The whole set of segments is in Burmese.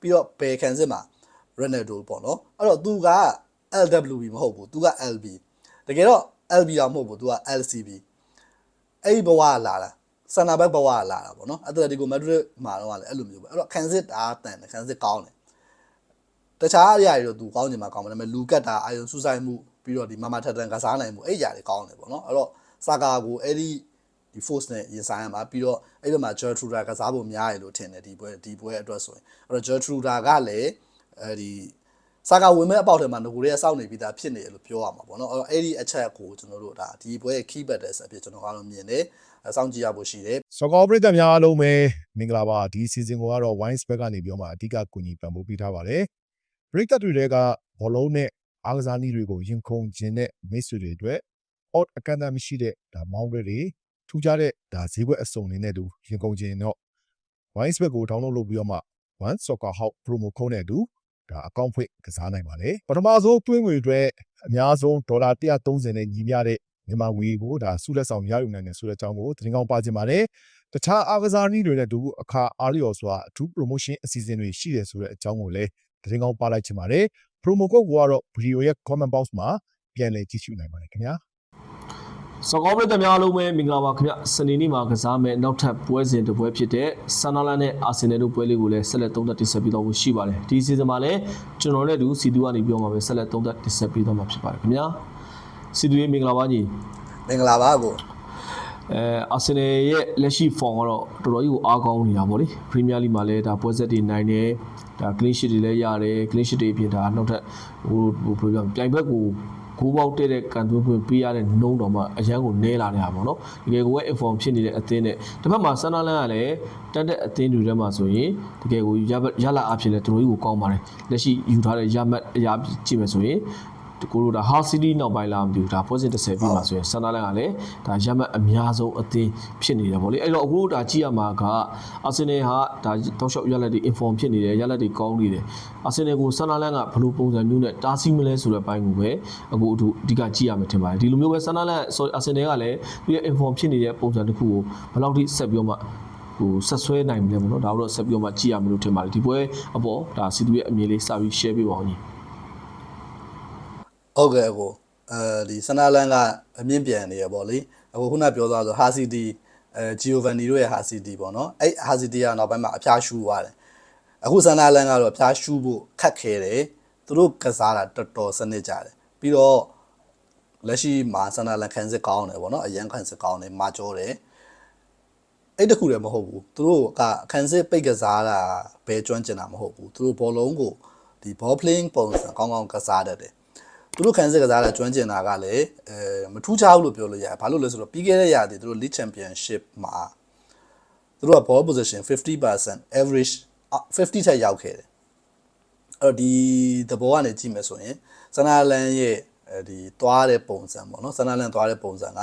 ပြီးတော့ဘယ်ခံစစ်မှာ Ronaldo ပေါ့နော်အဲ့တော့သူက LWB မဟုတ်ဘူးသူက LB တကယ်တော့ LB တော့မဟုတ်ဘူးသူက LCB အဲ့ဒီဘဝကလာတာစန္နာဘက်ဘဝကလာတာပေါ့နော်အက်တလက်တီကိုမက်ဒရစ်မှာတော့လည်းအဲ့လိုမျိုးပဲအဲ့တော့ခံစစ်တာတန်တယ်ခံစစ်ကောင်းတယ်တခြားအရာတွေတော့သူကောင်းချင်မှာကောင်းတယ်ဒါပေမဲ့လူကတ်တာအာယုံစူးစိုက်မှုပြီးတော့ဒီမမထက်တန်ကစားနိုင်မှုအဲ့အရာတွေကောင်းတယ်ပေါ့နော်အဲ့တော့စာကာကိုအဲ့ဒီ ဒီ force နဲ့ရင်ဆိုင်ရမှာပြီးတော့အဲ့ဒီမှာ Gertruda ကစားဖို့များရလို့ထင်တယ်ဒီပွဲဒီပွဲအတွက်ဆိုရင်အဲ့တော့ Gertruda ကလည်းအဲဒီစာကာဝင်မဲ့အပေါက်ထဲမှာငကိုတွေကစောင့်နေပြီးသားဖြစ်နေတယ်လို့ပြောရမှာပေါ့နော်အဲ့တော့အဲ့ဒီအချက်ကိုကျွန်တော်တို့ဒါဒီပွဲရဲ့ key batters အဖြစ်ကျွန်တော်ကတော့မြင်တယ်အဲစောင့်ကြည့်ရဖို့ရှိတယ်စောကောပရိသတ်များအားလုံးပဲမင်္ဂလာပါဒီ season ကိုကတော့ Wines Back ကနေပြောမှာအဓိကကူညီပံ့ပိုးပေးထားပါတယ်ပရိသတ်တွေကဘောလုံးနဲ့အားကစားနည်းတွေကိုရင်ခုန်ခြင်းနဲ့မိတ်ဆွေတွေအတွက် odd အကန့်အသတ်မရှိတဲ့ဒါမောင်းတွေတွေ ထူးခြားတဲ့ဒါဈေးကွက်အစုံတွေနဲ့တူရင်ခုန်ခြင်းတော့ Wines Back ကို download လုပ်ပြီးတော့မှ One Soccer Hub promo code နဲ့အတူဒါအကောင့်ဖွင့်ကစားနိုင်ပါတယ်ပထမဆုံးတွင်းငွေအတွက်အများဆုံးဒေါ်လာ130နဲ့ညီမျှတဲ့မြန်မာငွေကိုဒါစုလက်ဆောင်ရယူနိုင်တယ်ဆိုတဲ့အကြောင်းကိုသတင်းကောင်းပါချင်ပါတယ်တခြားအားကစားနည်းတွေနဲ့အတူအခါအားလျော်စွာအထူး promotion အစီအစဉ်တွေရှိတယ်ဆိုတဲ့အကြောင်းကိုလည်းသတင်းကောင်းပါလိုက်ချင်ပါတယ် promo code ကိုကတော့ video ရဲ့ comment box မှာပြန်လည်ကြည့်ရှုနိုင်ပါတယ်ခင်ဗျာ စောကောပရိသတ်များအားလုံးပဲမင်္ဂလာပါခင်ဗျစနေနေ့မှာကစားမယ်နောက်ထပ်ပွဲစဉ်တစ်ပွဲဖြစ်တဲ့ဆန်နာလန်နဲ့အာဆင်နယ်တို့ပွဲလေးကိုလည်းဆက်လက်သုံးသပ်တင်ဆက်ပေးတော့ဖို့ရှိပါတယ်ဒီစီဇန်မှာလည်းကျွန်တော်နဲ့အတူစီတူကနေပြောမှာပဲဆက်လက်သုံးသပ်တင်ဆက်ပေးတော့မှာဖြစ်ပါတယ်ခင်ဗျာစီတူရေးမင်္ဂလာပါညီမင်္ဂလာပါကိုအဲအာဆင်နယ်ရဲ့လက်ရှိ form ကတော့တော်တော်ကြီးကိုအားကောင်းနေတာပေါ့လေပရီးမီးယားလိမှာလည်းဒါပွဲဆက်တွေနိုင်တယ်ဒါ clean sheet တွေလည်းရတယ် clean sheet တွေအပြင်ဒါနောက်ထပ်ဟိုဟိုဘယ်လိုပြောပြိုင်ဘက်ကို ဂိုးပေါက်တဲ့တဲ့ကန်သွင်းခွင့်ပေးရတဲ့နှုံးတော်မှအရန်ကိုနဲလာနေတာပေါ့နော်တကယ်ကိုပဲ inform ဖြစ်နေတဲ့အသင်းနဲ့တစ်ဖက်မှာဆန်နာလန်ကလည်းတက်တဲ့အသင်းတွေထဲမှာဆိုရင်တကယ်ကိုရရလာအဖြစ်လဲသူတို့ကြီးကိုကောင်းပါတယ်လက်ရှိယူထားတဲ့ရမတ်အရာကြည့်မယ်ဆိုရင် ဒီကိုလိုဒါ House City နောက်ပိုင်းလာမသိဘူးဒါပွဲစဉ်30ပြည့်မှာဆိုရင်ဆန်နာလန်ကလည်းဒါရမတ်အများဆုံးအသင်းဖြစ်နေတယ်ဗောလေအဲ့တော့အခုဒါကြည့်ရမှာကအာဆင်နယ်ဟာဒါတောက်လျှောက်ရလက်တွေ inform ဖြစ်နေတယ်ရလက်တွေကောင်းနေတယ်အာဆင်နယ်ကိုဆန်နာလန်ကဘယ်လိုပုံစံမျိုးနဲ့တားဆီးမလဲဆိုတဲ့ဘိုင်းကိုပဲအခုအဓိကကြည့်ရမယ်ထင်ပါတယ်ဒီလိုမျိုးပဲဆန်နာလန်အာဆင်နယ်ကလည်းသူရဲ့ inform ဖြစ်နေတဲ့ပုံစံတစ်ခုကိုဘယ်လောက်ထိဆက်ပြီးတော့မှဟိုဆက်ဆွဲနိုင်မလဲပေါ့နော်ဒါတော့ဆက်ပြီးတော့မှကြည့်ရမယ်လို့ထင်ပါတယ်ဒီပွဲအပေါ်ဒါစီတူရဲ့အမြင်လေးစပြီး share ပေးပါဦးညီ ဟုတ်ကဲ့ကိုအဲဒီဆနာလန်ကအမြင့်ပြန်နေရပေါ့လေအခုခုနပြောသွားဆိုဟာစီတီအဲဂျီယိုဗန်နီတို့ရဲ့ဟာစီတီပေါ့နော်အဲ့ဟာစီတီကနောက်ပိုင်းမှာအဖျားရှူသွားတယ်အခုဆနာလန်ကတော့အဖျားရှူဖို့ခက်ခဲတယ်သူတို့ကစားတာတော်တော်စနစ်ကြတယ်ပြီးတော့လက်ရှိမှာဆနာလန်ခံစစ်ကောင်းတယ်ပေါ့နော်အရန်ခံစစ်ကောင်းတယ်မာကျောတယ်အဲ့တခုလည်းမဟုတ်ဘူးသူတို့ကအခန်းစစ်ပိတ်ကစားတာဘယ်ကျွမ်းကျင်တာမဟုတ်ဘူးသူတို့ဘောလုံးကိုဒီ ball playing ပုံစံကောင်းကောင်းကစားတတ်တယ် သူတို့ခန်းစစ်ကစားတာကျွမ်းကျင်တာကလည်းအဲမထူးခြားဘူးလို့ပြောလို့ရတယ်ဘာလို့လဲဆိုတော့ပြီးခဲ့တဲ့ရာသီသူတို့ league championship မှာသူတို့က ball position 50% average 50ထက်ရောက်ခဲ့တယ်အဲ့တော့ဒီသဘောကနေကြည့်မယ်ဆိုရင်ဆနာလန်ရဲ့အဲဒီသွားတဲ့ပုံစံပေါ့နော်ဆနာလန်သွားတဲ့ပုံစံက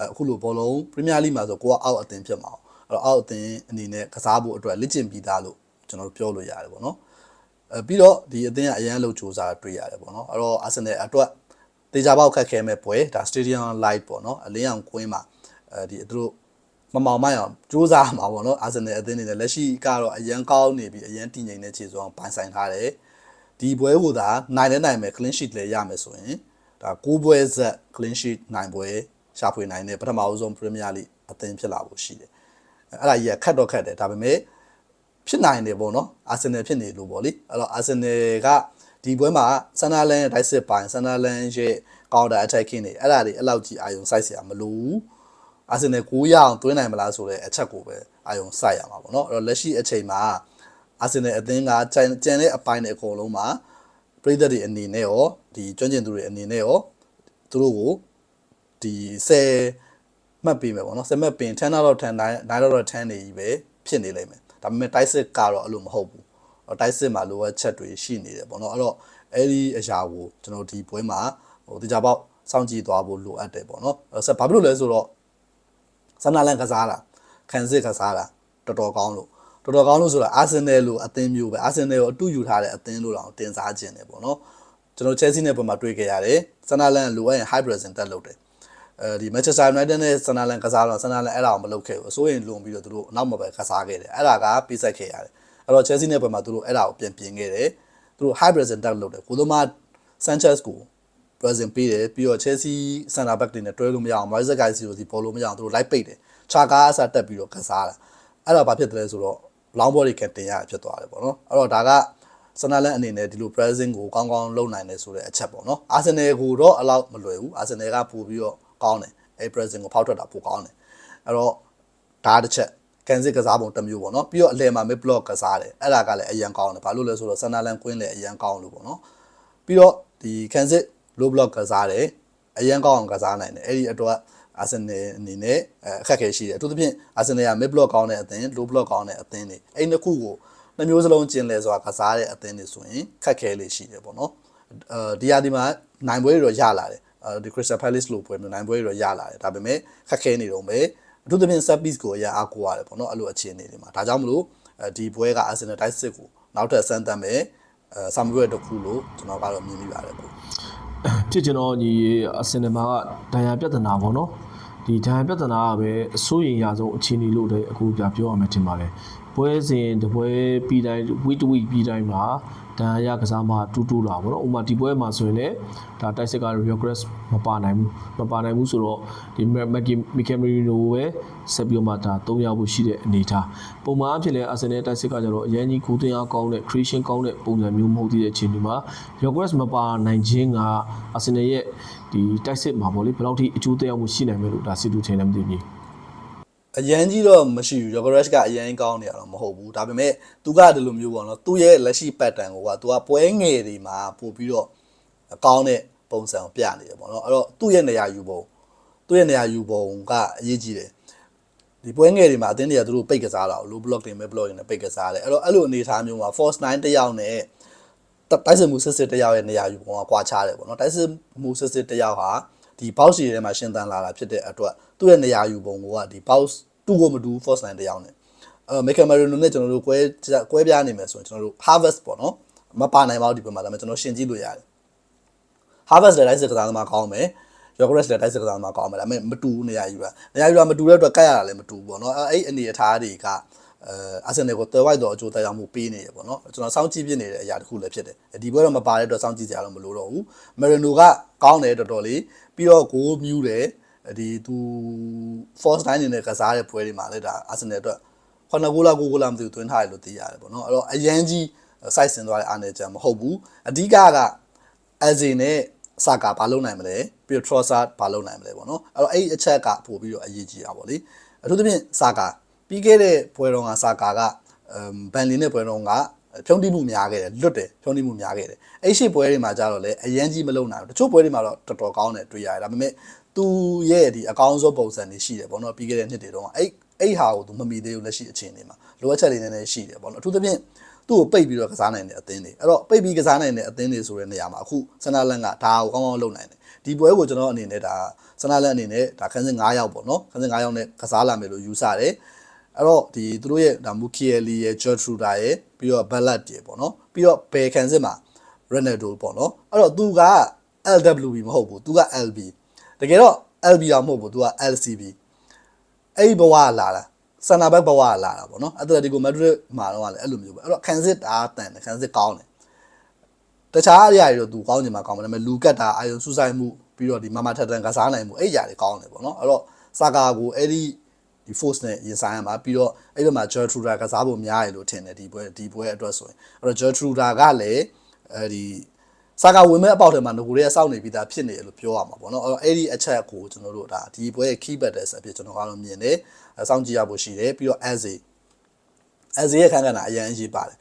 အခုလိုဘောလုံးပရီးမီးယားလိမှာဆိုကိုကအောက်အသင်းဖြစ်မှာအဲ့တော့အောက်အသင်းအနေနဲ့ကစားဖို့အတွက်လက်ကျင့်ပြီးသားလို့ကျွန်တော်တို့ပြောလို့ရတယ်ပေါ့နော်အဲ ပြီးတော့ဒီအသင်းကအရန်လို့စူးစမ်းတွေ့ရတယ်ပေါ့နော်အဲ့တော့အာဆင်နယ်အတွက်တေချာပေါက်ခတ်ခဲမဲ့ပွဲဒါ Stadium Light ပေါ့နော်အလင်းအောင်ကွင်းမှာအဲဒီသူတို့မမောင်မိုက်အောင်စူးစမ်းမှာပေါ့နော်အာဆင်နယ်အသင်းအနေနဲ့လက်ရှိကတော့အရန်ကောင်းနေပြီအရန်တည်ငြိမ်တဲ့ခြေစွမ်းပိုင်ဆိုင်ထားတယ်ဒီပွဲကိုသာနိုင်လဲနိုင်မယ် clean sheet လည်းရမယ်ဆိုရင်ဒါ6ပွဲဆက် clean sheet နိုင်ပွဲရှာဖွေနိုင်တဲ့ပထမအဆုံး Premier League အသင်းဖြစ်လာဖို့ရှိတယ်အဲ့ဒါကြီးကခက်တော့ခက်တယ်ဒါပေမဲ့ ဖြစ်နိုင်တယ်ပေါ့နော်အာဆင်နယ်ဖြစ်နေလို့ပေါ့လေအဲ့တော့အာဆင်နယ်ကဒီပွဲမှာဆန်နာလန်ရဲ့ဒိုက်စစ်ပိုင်းဆန်နာလန်ရဲ့ကောင်တာ attacking တွေအဲ့ဒါတွေအဲ့လောက်ကြီးအာယုံစိုက်เสียမလို့ဘူးအာဆင်နယ်9ရအောင်တွင်းနိုင်မလားဆိုတဲ့အချက်ကိုပဲအာယုံစိုက်ရမှာပေါ့နော်အဲ့တော့လက်ရှိအချိန်မှာအာဆင်နယ်အသင်းကကြံကြံတဲ့အပိုင်းတွေအကုန်လုံးမှာပြည်သက်တွေအနေနဲ့ရောဒီကျွမ်းကျင်သူတွေအနေနဲ့ရောသူတို့ကိုဒီ10မှတ်ပေးမယ်ပေါ့နော်10မှတ်ပင်10တော့10 9တော့10နေကြီးပဲဖြစ်နေလိမ့်မယ် ဒါပေမဲ့တိုက်စစ်ကတော့အဲ့လိုမဟုတ်ဘူးတိုက်စစ်မှာလိုအပ်ချက်တွေရှိနေတယ်ပေါ့နော်အဲ့တော့အဲ့ဒီအရာကိုကျွန်တော်ဒီပွဲမှာဟိုတကြပေါက်စောင့်ကြည့်သွားဖို့လိုအပ်တယ်ပေါ့နော်အဲ့ဆက်ဘာဖြစ်လို့လဲဆိုတော့ဆန္ဒလန်ကစားတာခံစစ်ကစားတာတော်တော်ကောင်းလို့တော်တော်ကောင်းလို့ဆိုတာအာဆင်နယ်လိုအသင်းမျိုးပဲအာဆင်နယ်ကိုအတူယူထားတဲ့အသင်းလို့တောင်တင်စားခြင်းတယ်ပေါ့နော်ကျွန်တော် Chelsea နဲ့ပွဲမှာတွေ့ခဲ့ရတယ်ဆန္ဒလန်လိုအပ်ရင် high pressing တက်လုပ်တယ် အဲဒီ Manchester United နဲ့ဆန္ဒလန်ကစားတော့ဆန္ဒလန်အဲ့ဒါကိုမလုပ်ခဲ့ဘူးအစိုးရင်လွန်ပြီးတော့သူတို့အနောက်မှာပဲကစားခဲ့တယ်အဲ့ဒါကပြိဆက်ခဲ့ရတယ်အဲ့အဲ့တော့ Chelsea နဲ့ပွဲမှာသူတို့အဲ့ဒါကိုပြန်ပြင်ခဲ့တယ်သူတို့ high present တက်လုပ်တယ်ကိုသမား Sanchez ကို present ပေးတယ်ပြီးတော့ Chelsea center back တွေနဲ့တွဲလို့မရအောင် Moises Caicedo စီပေါ်လို့မရအောင်သူတို့ light ပိတ်တယ်ခြာကားအစားတက်ပြီးတော့ကစားတာအဲ့တော့ဘာဖြစ်တယ်လဲဆိုတော့ long ball တွေကန်တင်ရဖြစ်သွားတယ်ပေါ့နော်အဲ့တော့ဒါကဆနာလန်အနေနဲ့ဒီလို pressing ကိုကောင်းကောင်းလုပ်နိုင်တယ်ဆိုတဲ့အချက်ပေါ့နော်အာဆင်နယ်ကိုတော့အလောက်မလွယ်ဘူးအာဆင်နယ်ကပို့ပြီးတော့ ကောင်းတယ်အဲ pressing ကိုဖောက်ထွက်တာပိုကောင်းတယ်အဲ့တော့ဒါတစ်ချက်ကန်စစ်ကစားပုံတစ်မျိုးပေါ့နော်ပြီးတော့အလယ်မှာ mid block ကစားတယ်အဲ့ဒါကလည်းအရန်ကောင်းတယ်ဘာလို့လဲဆိုတော့ဆနာလန်ကွင်းလည်းအရန်ကောင်းလို့ပေါ့နော်ပြီးတော့ဒီကန်စစ် low block ကစားတယ်အရန်ကောင်းအောင်ကစားနိုင်တယ်အဲ့ဒီအတွက်အာဆင်နယ်အနေနဲ့အခက်အခဲရှိတယ်အထူးသဖြင့်အာဆင်နယ်က mid block ကောင်းတဲ့အသင်း low block ကောင်းတဲ့အသင်းတွေအဲ့ဒီနှစ်ခုကိုနှမျိုးစလုံးကျင်လဲစွာကစားတဲ့အသင်းတွေဆိုရင်ခက်ခဲလေးရှိတယ်ပေါ့နော်အဲဒီဟာဒီမှာနိုင်ပွဲတွေတော့ရလာတယ်အဲ ဒီ Crystal Palace လို့ပွဲမျိုးနိုင်ပွဲတွေတော့ရလာတယ်ဒါပေမဲ့ခက်ခဲနေတော့ပဲအထူးသဖြင့် set piece ကိုအရင်အားကိုရတယ်ပေါ့နော်အဲ့လိုအခြေအနေတွေမှာဒါကြောင့်မလို့အဲဒီပွဲက Arsenal တိုက်စစ်ကိုနောက်ထပ်စမ်းသပ်မယ်အဲဆာမူရယ်တစ်ခုလို့ကျွန်တော်ကတော့မြင်မိပါတယ်ကိုဖြစ်ကျွန်တော်ညီအစင်နမာကဒဏ်ရာပြဿနာပေါ့နော်ဒီဒဏ်ရာပြဿနာကပဲအစိုးရင်ရဆုံးအခြေအနေလို့လည်းအခုပြပြောရမယ်ထင်ပါတယ် ပွဲစဉ်တပွဲပြီးတိုင်း week to week ပြီးတိုင်းမှာဒဏ်ရာရကစားမှတူတူလာပေါ့နော်ဥပမာဒီပွဲမှာဆိုရင်လည်းဒါတိုက်စစ်က regress မပါနိုင်ဘူးမပါနိုင်ဘူးဆိုတော့ဒီမီကယ်မရီနိုပဲဆက်ပြီးတော့မှဒါ၃ရောက်ဖို့ရှိတဲ့အနေထားပုံမှန်အဖြစ်လဲအာဆင်နယ်တိုက်စစ်ကကျတော့အရင်ကြီးကိုတင်အားကောင်းတဲ့ creation ကောင်းတဲ့ပုံစံမျိုးမဟုတ်သေးတဲ့အချိန်ဒီမှာ regress မပါနိုင်ခြင်းကအာဆင်နယ်ရဲ့ဒီတိုက်စစ်မှာပေါ့လေဘယ်လောက်ထိအကျိုးသက်ရောက်မှုရှိနိုင်မယ်လို့ဒါစီတူထင်တယ်မသိဘူး အရန်ကြီးတော့မရှိဘူး Yokeresh ကအရန်ကောင်းနေရတော့မဟုတ်ဘူးဒါပေမဲ့သူကဒီလိုမျိုးပေါ့နော်သူ့ရဲ့လက်ရှိ pattern ကိုကသူကပွဲငယ်တွေမှာပို့ပြီးတော့ကောင်းတဲ့ပုံစံကိုပြနေတယ်ပေါ့နော်အဲ့တော့သူ့ရဲ့နေရာယူပုံသူ့ရဲ့နေရာယူပုံကအရေးကြီးတယ်ဒီပွဲငယ်တွေမှာအသင်းတွေကသူတို့ပိတ်ကစားတာကို low block တွေ mid block တွေနဲ့ပိတ်ကစားတယ်အဲ့တော့အဲ့လိုအနေအထားမျိုးမှာ force 9တစ်ယောက်နဲ့တိုက်စစ်မှုစစ်စစ်တစ်ယောက်ရဲ့နေရာယူပုံကကွာခြားတယ်ပေါ့နော်တိုက်စစ်မှုစစ်စစ်တစ်ယောက်ဟာဒီ box တွေထဲမှာရှင်းတန်းလာတာဖြစ်တဲ့အတွက် သူ့ရဲ့နေရာယူပုံကဒီ box တူကိုမတူ force line တစ်ယောက်နဲ့အဲမေကာမရီနိုနဲ့ကျွန်တော်တို့ကွဲကွဲပြားနေမယ်ဆိုရင်ကျွန်တော်တို့ harvest ပေါ့နော်မပါနိုင်ပါဘူးဒီပုံမှာဒါပေမဲ့ကျွန်တော်ရှင်းကြည့်လို့ရတယ် harvest လည်း dice ကစားသမားကောင်းမယ် yogurt လည်း dice ကစားသမားကောင်းမယ်ဒါပေမဲ့မတူဘူးနေရာယူတာနေရာယူတာမတူတဲ့အတွက်ကတ်ရတာလည်းမတူဘူးပေါ့နော်အဲအဲ့အနေအထားတွေကအဲအာဆင်နယ်ကိုတော်ဝိုက်တော့အကျိုးသက်ရောက်မှုပေးနေရပေါ့နော်ကျွန်တော်စောင့်ကြည့်ပြနေတဲ့အရာတစ်ခုလည်းဖြစ်တယ်ဒီပွဲတော့မပါတဲ့အတွက်စောင့်ကြည့်ကြရတော့မလို့တော့ဘူးမရီနိုကကောင်းတယ်တော်တော်လေးပြီးတော့ဂိုးမြူးတယ် ဒီသူ force line နေနဲ့ကစားတဲ့ပွဲတွေမှာလည်းဒါအာဆင်နယ်အတွက်ခုနကဂိုးလားဂိုးဂိုးလားမသိဘူးတွင်းထားတယ်လို့သိရတယ်ပေါ့နော်အဲ့တော့အရန်ကြီး site ဆင်သွားတဲ့အာနယ်ချန်မဟုတ်ဘူးအဓိကက as in နဲ့စကာဘာလုပ်နိုင်မလဲပြီးတော့ Trossard ဘာလုပ်နိုင်မလဲပေါ့နော်အဲ့တော့အဲ့ဒီအချက်ကပို့ပြီးတော့အရေးကြီးတာပေါ့လေအထူးသဖြင့်စကာပြီးခဲ့တဲ့ပွဲတော်ကစကာကအမ်ဘန်လီနဲ့ပွဲတော်ကဖြုံးတိမှုများခဲ့တယ်လွတ်တယ်ဖြုံးတိမှုများခဲ့တယ်အဲ့ရှိပွဲတွေမှာကြတော့လေအရန်ကြီးမလုံနိုင်ဘူးတချို့ပွဲတွေမှာတော့တော်တော်ကောင်းတယ်တွေ့ရတယ်ဒါပေမဲ့ သူရဲ့ဒီအကောင်းဆုံးပုံစံတွေရှိတယ်ပေါ့နော်ပြီးခဲ့တဲ့နှစ်တွေတုန်းကအဲ့အဲ့ဟာကိုသူမမီသေးဘူးလက်ရှိအခြေအနေမှာလိုအပ်ချက်တွေနည်းနည်းရှိတယ်ပေါ့နော်အထူးသဖြင့်သူ့ကိုပိတ်ပြီးတော့ကစားနိုင်တဲ့အသင်းတွေအဲ့တော့ပိတ်ပြီးကစားနိုင်တဲ့အသင်းတွေဆိုတဲ့နေရာမှာအခုဆန္ဒလန်ကဒါကိုကောင်းကောင်းလုပ်နိုင်တယ်ဒီပွဲကိုကျွန်တော်အနေနဲ့ဒါဆန္ဒလန်အနေနဲ့ဒါခန်းစဉ်9ယောက်ပေါ့နော်ခန်းစဉ်9ယောက်နဲ့ကစားလာမယ်လို့ယူဆတယ်အဲ့တော့ဒီသူတို့ရဲ့ဒါမူကီယယ်လီရဲ့ဂျော့ထရူဒါရဲ့ပြီးတော့ဘက်လက်တွေပေါ့နော်ပြီးတော့ဘယ်ခန်းစဉ်မှာရနယ်ဒိုပေါ့နော်အဲ့တော့သူက LWB မဟုတ်ဘူးသူက LB တကယ်တော့ LB တော့မဟုတ်ဘူးသူက LCB အဲ့ဒီဘဝလာတာဆန်နာဘက်ဘဝလာတာပေါ့နော်အက်တလက်တီကိုမက်ဒရစ်မှာတော့လည်းအဲ့လိုမျိုးပဲအဲ့တော့ခံစစ်တာတန်တယ်ခံစစ်ကောင်းတယ်တခြားအရာတွေတော့သူကောင်းနေမှာကောင်းတယ်ဒါပေမဲ့လူကတ်တာအာယုံစူးစိုက်မှုပြီးတော့ဒီမမထက်တန်ကစားနိုင်မှုအဲ့အရာတွေကောင်းတယ်ပေါ့နော်အဲ့တော့စာကာကိုအဲ့ဒီဒီ force နဲ့ရင်ဆိုင်ရမှာပြီးတော့အဲ့ဒီမှာ Gertruda ကစားဖို့များရလို့ထင်တယ်ဒီပွဲဒီပွဲအတွက်ဆိုရင်အဲ့တော့ Gertruda ကလည်းအဲဒီ စာကာဝင်မဲ့အပေါက်ထဲမှာငကိုရဲစောက်နေပြီးသားဖြစ်နေတယ်လို့ပြောရမှာပေါ့နော်အဲ့တော့အဲ့ဒီအချက်ကိုကျွန်တော်တို့ဒါဒီပွဲရဲ့ key batters အဖြစ်ကျွန်တော်ကတော့မြင်တယ်အစောင့်ကြည့်ရဖို့ရှိတယ်ပြီးတော့ as a as a ရဲ့ခန်းကဏ္ဍအရင်အရေးပါတယ်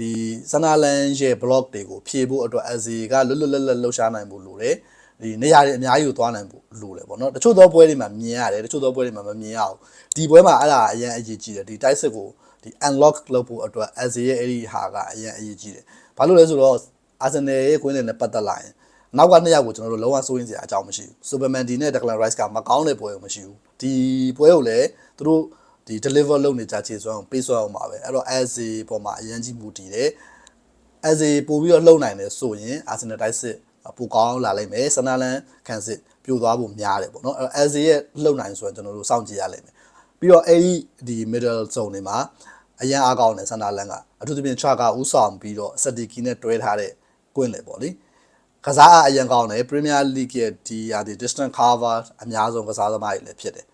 ဒီစနာလန်ရဲ့ block တွေကိုဖြည့်ဖို့အတွက် as a ကလွတ်လွတ်လပ်လပ်လှုပ်ရှားနိုင်ဖို့လိုတယ်ဒီနေရာတွေအများကြီးကိုသွားနိုင်ဖို့လိုတယ်ပေါ့နော်တချို့သောပွဲတွေမှာမြင်ရတယ်တချို့သောပွဲတွေမှာမမြင်ရဘူးဒီပွဲမှာအဲ့ဒါအရင်အရေးကြီးတယ်ဒီ တိုက်စစ်ကိုဒီ unlock လုပ်ဖို့အတွက် as a ရဲ့အဲ့ဒီဟာကအရင်အရေးကြီးတယ်ဘာလို့လဲဆိုတော့ Arsenal ရဲ့ကွင်းတွေနဲ့ပတ်သက်လာရင်နောက်ကနှစ်ယောက်ကိုကျွန်တော်တို့လုံးဝစိုးရင်စရာအကြောင်းမရှိဘူး Superman D နဲ့ Declan Rice ကမကောင်းတဲ့ပွဲကိုမရှိဘူးဒီပွဲကိုလည်းသူတို့ဒီ deliver လုပ်နေကြခြေစွမ်းအောင်ပေးစွမ်းအောင်ပါပဲအဲ့တော့ as a ပေါ်မှာအရင်ကြီးမူတည်တယ် as a ပို့ပြီးတော့လှုပ်နိုင်တယ်ဆိုရင် Arsenal တိုက်စစ်ပိုကောင်းလာလိမ့်မယ်ဆနာလန်ခံစစ်ပြိုသွားဖို့များတယ်ပေါ့နော်အဲ့တော့ as a ရဲ့လှုပ်နိုင်ဆိုရင်ကျွန်တော်တို့စောင့်ကြည့်ရလိမ့်မယ်ပြီးတော့အဲ့ဒီဒီ middle zone တွေမှာအရန်အားကောင်းတယ်ဆန္ဒလန်ကအထူးသဖြင့် chart ကဥဆောင်ပြီးတော့စတီကီနဲ့တွဲထားတဲ့ ကွင်းလေပေါ့လေကစားအားအရန်ကောင်းတယ် Premier League ရဲ့ဒီရာဒီ distance cover အများဆုံးကစားသမားတွေလည်းဖြစ်တယ်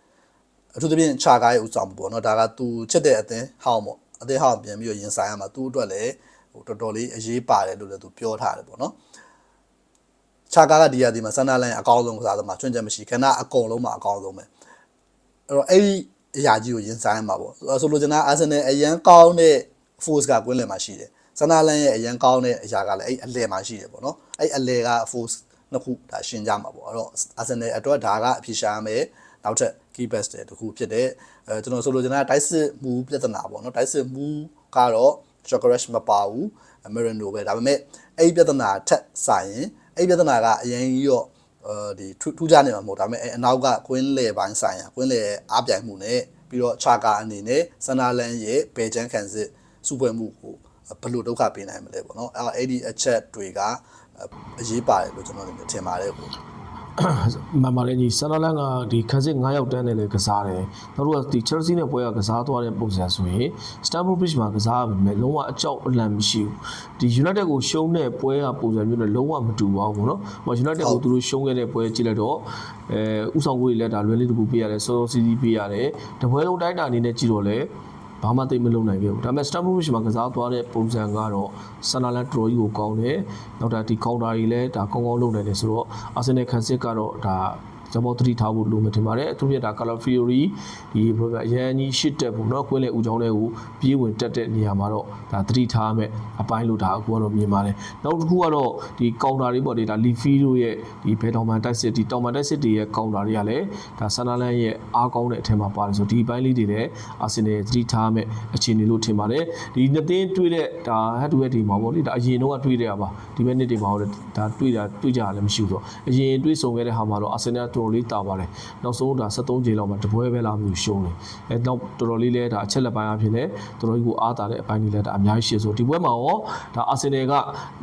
အထူးသဖြင့် chart ရဲ့ဥဆောင်မှုပေါ့နော်ဒါကသူချစ်တဲ့အသင်းဟောင်းပေါ့အသင်းဟောင်းပြန်ပြီးတော့ရင်ဆိုင်ရမှာသူ့အတွက်လည်းဟိုတော်တော်လေးအရေးပါတယ်လို့လည်းသူပြောထားတယ်ပေါ့နော်ချာကာကဒီယာဒီမှာဆန္ဒလိုင်းအကောင်းဆုံးကစားသမားချွန့်ချက်မရှိခဏအကုန်လုံးမှာအကောင်းဆုံးပဲအဲ့တော့အဲ့ဒီအရာကြီးကိုရင်ဆိုင်မှာပေါ့ဆိုလိုချင်တာအာဆင်နယ်အရန်ကောင်းတဲ့ force ကကွင်းလယ်မှာရှိတယ် ဆန္ဒလိုင်းရဲ့အရန်ကောင်းတဲ့အရာကလည်းအဲ့အလယ်မှာရှိတယ်ပေါ့နော်အဲ့အလယ်က force နှစ်ခုဒါရှင်းကြမှာပေါ့အဲ့တော့အာဆင်နယ်အတွက်ဒါကအဖြေရှာမယ်နောက်ထပ် key best တဲ့တစ်ခုဖြစ်တဲ့အဲကျွန်တော်ဆိုလိုချင်တာတိုက်စစ်မူပြဿနာပေါ့နော်တိုက်စစ်မူကတော့ Jokeresh မပါဘူး Merino ပဲဒါပေမဲ့အဲ့ဒီပြဿနာထက်ဆိုင်ရင်အဲ့ဒီပြဿနာကအရင်ကြီးတော့အဲဒီထူးထူးခြားနေမှာမဟုတ်ဒါပေမဲ့အဲ့အနောက်ကကွင်းလေပိုင်းဆိုင်ရာကွင်းလေအားပြိုင်မှုနဲ့ပြီးတော့ Chaka အနေနဲ့ဆန္ဒလန်ရဲ့ဘေချန်ခံစစ်စုပွဲမှုကို ဘယ်လိုဒုက္ခပေးနိုင်မလဲပေါ့နော်အဲ့အဲ့ဒီအချက်တွေကအရေးပါတယ်လို့ကျွန်တော်ထင်ပါတယ်ပေါ့မန်မာလည်းညီဆန်နာလန်ကဒီခန်းစစ်9ရောက်တန်းနဲ့လည်းကစားတယ်။နောက်တော့ဒီ Chelsea နဲ့ပွဲကကစားသွားတဲ့ပုံစံဆိုရင် Stamford Bridge မှာကစားရမယ်လုံးဝအကြောက်အလန့်မရှိဘူး။ဒီ United ကိုရှုံးတဲ့ပွဲကပုံစံမျိုးနဲ့လုံးဝမတူပါဘူးပေါ့နော်။ဟို United ကိုသူတို့ရှုံးခဲ့တဲ့ပွဲကြည့်လိုက်တော့အဲဥဆောင်ကိုတွေလည်းဒါလွယ်လေးတစ်ခုပေးရတယ်စောစောစီးစီးပေးရတယ်။တပွဲလုံးတိုင်းတာအနေနဲ့ကြည့်တော့လေ ဘာမှသိမလုံးနိုင်ခဲ့ဘူးဒါပေမဲ့ Stamford Bridge မှာကစားသွားတဲ့ပုံစံကတော့ဆန်နာလန်ဒရိုကြီးကိုကောင်းတယ်နောက်တာဒီကောင်တာကြီးလည်းဒါကောင်းကောင်းလုပ်နိုင်တယ်ဆိုတော့အာဆင်နယ်ခန်စစ်ကတော့ဒါ သဘောသတိထားဖို့လိုမှထင်ပါတယ်သူမြတ်တာ color theory ဒီဘယ်အရန်ကြီးရှစ်တက်ပေါ့နော်ကွင်းလေဦးချောင်းလေးကိုပြေးဝင်တက်တဲ့နေရာမှာတော့ဒါသတိထားမဲ့အပိုင်းလို့ဒါအခုကတော့မြင်ပါတယ်နောက်တစ်ခုကတော့ဒီ counter တွေပေါ့ဒီဒါ leafy တို့ရဲ့ဒီဘယ်တော်မှန်တိုက်စစ်ဒီတော်မှန်တိုက်စစ်တွေရဲ့ counter တွေကလည်းဒါဆန်နာလန်ရဲ့အားကောင်းတဲ့အထက်မှာပါတယ်ဆိုဒီပိုင်းလေးတွေလည်းအာဆင်နယ်သတိထားမဲ့အခြေအနေလို့ထင်ပါတယ်ဒီနှစ်သိန်းတွေ့တဲ့ဒါ head to head ဒီမှာပေါ့လေဒါအရင်တော့တွေ့တဲ့အပါဒီမဲ့နှစ်တွေမှာတော့ဒါတွေ့တာတွေ့ကြတာလည်းမရှိဘူးဆိုတော့အရင်တွေ့ဆုံခဲ့တဲ့ဟာမှာတော့အာဆင်နယ်တော်တော်လေးတာပါတယ်နောက်ဆုံးဒါ73ချိန်လောက်မှာတပွဲပဲလာမျိုးရှုံးတယ်အဲနောက်တော်တော်လေးလဲဒါအချက်လက်ပိုင်းအဖြစ်လဲတော်တော်ကြီးကိုအားတာတဲ့အပိုင်းတွေလဲဒါအများကြီးရှိဆိုဒီပွဲမှာရောဒါအာဆင်နယ်က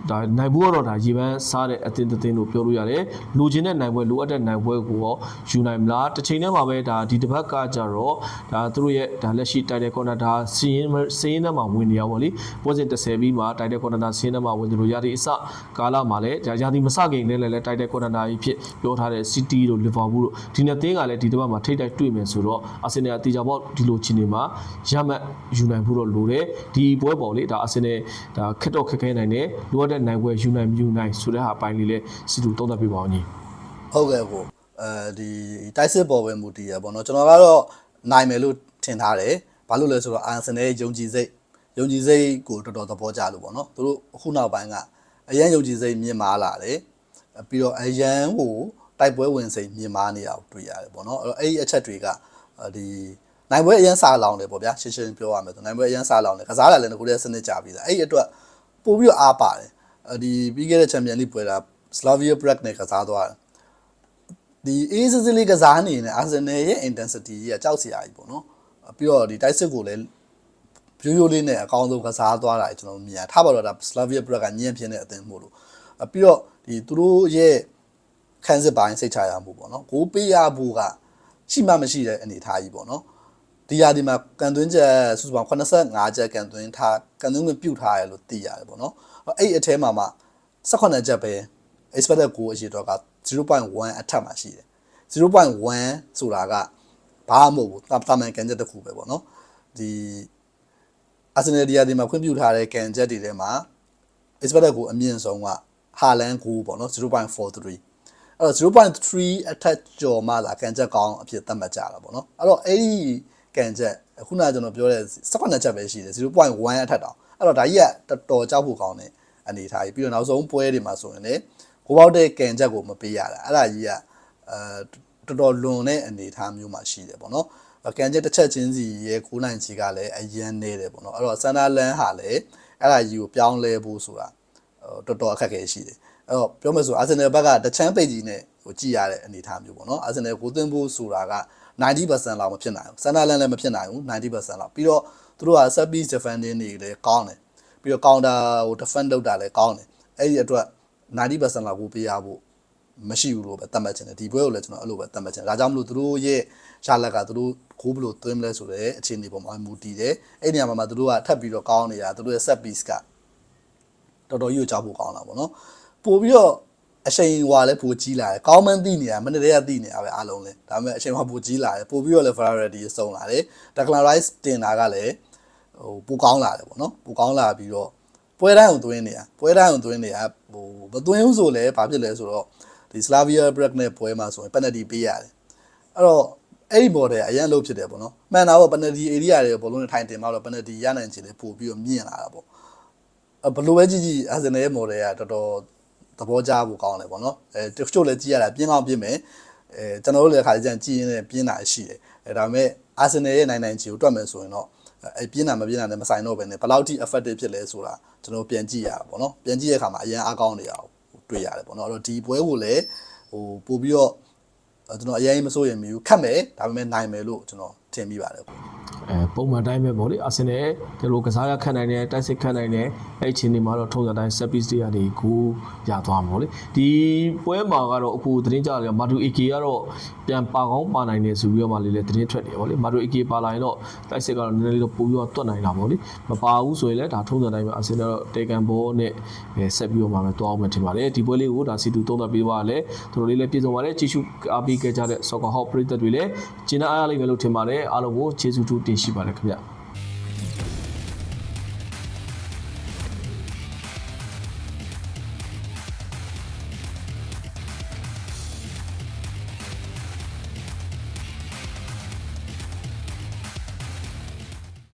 ဒါနိုင်ဘူးကတော့ဒါရေပန်းစားတဲ့အသင်းတစ်သင်းလို့ပြောလို့ရတယ်လိုချင်တဲ့နိုင်ပွဲလိုအပ်တဲ့နိုင်ပွဲကိုရောယူနိုင်မလားတစ်ချိန်တည်းမှာပဲဒါဒီတစ်ပတ်ကကြတော့ဒါသူတို့ရဲ့ဒါလက်ရှိတိုက်တဲ့ကော်နာဒါစီရင်စီရင်ထဲမှာဝင်နေရပါဘောလေပွဲစဉ်30ပြီးမှတိုက်တဲ့ကော်နာဒါစီရင်ထဲမှာဝင်တယ်လို့ရတဲ့အစကာလမှာလဲဒါရာသီမစခင်လဲလဲလဲတိုက်တဲ့ကော်နာဒါကြီးဖြစ်ပြောထားတဲ့ City တို့ Liverpool တို့ဒီနှစ်သင်းကလည်းဒီတစ်ပတ်မှာထိတ်တိုက်တွေ့မယ်ဆိုတော့အာဆင်နယ်အတီချာပေါ့ဒီလိုချင်းနေမှာရမှတ်ယူနိုင်ဖို့တော့လိုတယ်ဒီပွဲပေါ်လေဒါအာဆင်နယ်ဒါခက်တော့ခက်ခဲနိုင်တယ်လိုအပ်တဲ့နိုင်ပွဲယူနိုင်မယူနိုင်ဆိုတဲ့ဟာအပိုင်းလေးလဲစီတူသုံးသပ်ပြပါအောင်ညီဟုတ်ကဲ့ကိုအဲဒီတိုက်စစ်ပေါ်ပဲမူတည်ရပေါ့နော်ကျွန်တော်ကတော့နိုင်မယ်လို့ထင်ထားတယ်ဘာလို့လဲဆိုတော့အာဆင်နယ်ရဲ့ယုံကြည်စိတ်ယုံကြည်စိတ်ကိုတော်တော်သဘောကျလို့ပေါ့နော်သူတို့အခုနောက်ပိုင်းကအရန်ယုံကြည်စိတ်မြင့်မားလာတယ်ပြီးတော့အရန်ကို တိုက်ပွဲဝင်စိတ်မြင့်မားနေတာကိုတွေ့ရတယ်ပေါ့နော်အဲ့တော့အဲ့ဒီအချက်တွေကဒီနိုင်ပွဲအရန်စားလောင်တယ်ပေါ့ဗျာရှင်းရှင်းပြောရမယ်ဆိုနိုင်ပွဲအရန်စားလောင်တယ်ကစားတာလည်းငါကလေးစနစ်ကြပြီးသားအဲ့ဒီအတွက်ပို့ပြီးတော့အားပါတယ်ဒီပြီးခဲ့တဲ့ချန်ပီယံလိပွဲတာ Slavia Prague နဲ့ကစားသွားတယ်ဒီအေးစစ်စစ်လေးကစားနေနေအာဆင်နယ်ရဲ့ intensity ကြီးကကြောက်စရာကြီးပေါ့နော်ပြီးတော့ဒီတိုက်စစ်ကိုလည်းရိုးရိုးလေးနဲ့အကောင်းဆုံးကစားသွားတာကျွန်တော်မြင်ရထားပါတော့ဒါ Slavia Prague ကညံ့ပြင်းတဲ့အသင်းမို့လို့ပြီးတော့ဒီသူတို့ရဲ့ ခန်းစစ်ပိုင်းစိတ်ချရမှုပေါ့နော်ကိုပေးရဖို့ကရှိမှမရှိတဲ့အနေအထားကြီးပေါ့နော်ဒီရာဒီမှာကန်သွင်းချက်စုစုပေါင်း85ချက်ကန်သွင်းထားကန်သွင်းခွင့်ပြုတ်ထားရလို့သိရတယ်ပေါ့နော်အဲ့အထဲမှာမှ18ချက်ပဲ expected goal အရေအတွက်က0.1အထက်မှာရှိတယ်0.1ဆိုတာကဘာမှမဟုတ်ဘူးတာမန်ကန်ချက်တစ်ခုပဲပေါ့နော်ဒီအာဆင်နယ်ဒီယာဒီမှာခွင့်ပြုထားတဲ့ကန်ချက်တွေထဲမှာ expected goal အမြင့်ဆုံးကဟာလန် goal ပေါ့နော်0.43 အဲ့တော့0.3အထက်ကျော်မှလာကန်ချက်ကောင်းအဖြစ်သတ်မှတ်ကြတာပေါ့နော်အဲ့တော့အဲ့ဒီကန်ချက်ခုနကကျွန်တော်ပြောတဲ့18ချက်ပဲရှိတယ်0.1အထက်တောင်အဲ့တော့ဒါကြီးကတော်တော်ကြောက်ဖို့ကောင်းတယ်အနေထားကြီးပြီးတော့နောက်ဆုံးပွဲတွေမှာဆိုရင်လည်းကိုပေါက်တဲ့ကန်ချက်ကိုမပေးရတာအဲ့ဒါကြီးကအဲတော်တော်လွန်တဲ့အနေထားမျိုးမှာရှိတယ်ပေါ့နော်ကန်ချက်တစ်ချက်ချင်းစီရဲ့ကိုးနိုင်ချီကလည်းအရန်နေတယ်ပေါ့နော်အဲ့တော့ဆန္ဒလန်းဟာလည်းအဲ့ဒါကြီးကိုပြောင်းလဲဖို့ဆိုတာတော်တော်အခက်အခဲရှိတယ် အဲ့တော့ပြောမယ်ဆိုအာဆင်နယ်ဘက်ကတချမ်းပိတ်ကြီးနဲ့ဟိုကြည်ရတဲ့အနေအထားမျိုးပေါ့နော်အာဆင်နယ်ကိုသွင်းဖို့ဆိုတာက90%လောက်မဖြစ်နိုင်ဘူးဆန္ဒလန်းလည်းမဖြစ်နိုင်ဘူး90%လောက်ပြီးတော့သူတို့က set piece defending တွေလည်းကောင်းတယ်ပြီးတော့ counter ဟို defend လုပ်တာလည်းကောင်းတယ်အဲ့ဒီအတွက်90%လောက်ကိုပေးရဖို့မရှိဘူးလို့ပဲသတ်မှတ်ချင်တယ်ဒီပွဲကိုလည်းကျွန်တော်အဲ့လိုပဲသတ်မှတ်ချင်တယ်ဒါကြောင့်မလို့သူတို့ရဲ့ရှာလက်ကသူတို့ကိုဘယ်လိုသွင်းမလဲဆိုတဲ့အခြေအနေပေါ်မှာမူတည်တယ်အဲ့ဒီနေရာမှာမှသူတို့ကထပ်ပြီးတော့ကောင်းနေတာသူတို့ရဲ့ set piece ကတော်တော်ကြီးကိုကြောက်ဖို့ကောင်းတာပေါ့နော် ပို့ပြီးတော့အချိန်ဟွာလည်းပိုကြီးလာတယ်ကောင်းမှန်းသိနေတာမနေ့တည်းကသိနေတာပဲအားလုံးလဲဒါပေမဲ့အချိန်ဟွာပိုကြီးလာတယ်ပို့ပြီးတော့လည်း variety စုံလာတယ် Declan Rice တင်တာကလည်းဟိုပိုကောင်းလာတယ်ပေါ့နော်ပိုကောင်းလာပြီးတော့ပွဲတိုင်းကိုသွင်းနေတာပွဲတိုင်းကိုသွင်းနေတာဟိုမသွင်းဘူးဆိုလည်းဘာဖြစ်လဲဆိုတော့ဒီ Slavia Prague နဲ့ပွဲမှာဆိုရင် penalty ပေးရတယ်အဲ့တော့အဲ့ဒီ model အရင်လို့ဖြစ်တယ်ပေါ့နော်မှန်တာပေါ့ penalty area တွေဘောလုံးနဲ့ထိုင်တင်မှတော့ penalty ရနိုင်ချင်တယ်ပို့ပြီးတော့မြင့်လာတာပေါ့အဘလိုပဲကြည့်ကြည့်အာဆင်နယ်ရဲ့ model ကတော်တော် သဘောကျဖို့ကောင်းတယ်ပေါ့နော်အဲတချို့လည်းကြည့်ရတာပြင်းကောင်းပြင်းမယ်အဲကျွန်တော်တို့လည်းခါကြည့်ကြည့်ရင်းနဲ့ပြင်းတာရှိတယ်အဲဒါပေမဲ့အာဆင်နယ်ရဲ့နိုင်နိုင်ချီကိုတွက်မယ်ဆိုရင်တော့အဲပြင်းတာမပြင်းတာလည်းမဆိုင်တော့ဘဲနဲ့ဘယ်လောက်ထိ effective ဖြစ်လဲဆိုတာကျွန်တော်ပြန်ကြည့်ရတာပေါ့နော်ပြန်ကြည့်ရတဲ့အခါမှာအရင်အားကောင်းနေရအောင်တွေ့ရတယ်ပေါ့နော်အဲ့တော့ဒီပွဲကိုလည်းဟိုပို့ပြီးတော့အဲကျွန်တော်အရင်မစိုးရင်မီဘူးခတ်မယ်ဒါပေမဲ့နိုင်မယ်လို့ကျွန်တော် ထင်မိပါတယ်ပေါ့အဲပုံမှန်တိုင်းပဲပေါ့လေအာဆင်နယ်ဒီလိုကစားရခတ်နိုင်တယ်တိုက်စစ်ခတ်နိုင်တယ်အဲ့ဒီအချိန်ဒီမှာတော့ထုံးစံတိုင်း set piece တွေကနေကိုရသွားမှာပေါ့လေဒီပွဲမှာကတော့အခုသတင်းကြတယ်မာဒူအီကီကတော့ပြန်ပါကောင်းပါနိုင်တယ်ဆိုပြီးတော့မှလေးလည်းသတင်းထွက်တယ်ပေါ့လေမာဒူအီကီပါလာရင်တော့တိုက်စစ်ကတော့နည်းနည်းလေးတော့ပိုပြီးတော့တွတ်နိုင်တာပေါ့လေမပါဘူးဆိုရင်လည်းဒါထုံးစံတိုင်းပဲအာဆင်နယ်တော့တေကန်ဘောနဲ့ဆက်ပြီးတော့မှပဲတွားအောင်မယ်ထင်ပါတယ်ဒီပွဲလေးကိုဒါစီတူသုံးသပ်ပေးပါရလဲသူတို့လေးလည်းပြည်စုံပါတယ်ကြီးစုအားပေးခဲ့ကြတဲ့ Soccer Hawk ပရိသတ်တွေလည်းကျင်းအားရလိမ့်မယ်လို့ထင်ပါတယ်အားလုံးကိုကျေးဇူးတူတင်ရှိပါတယ်ခင်ဗျ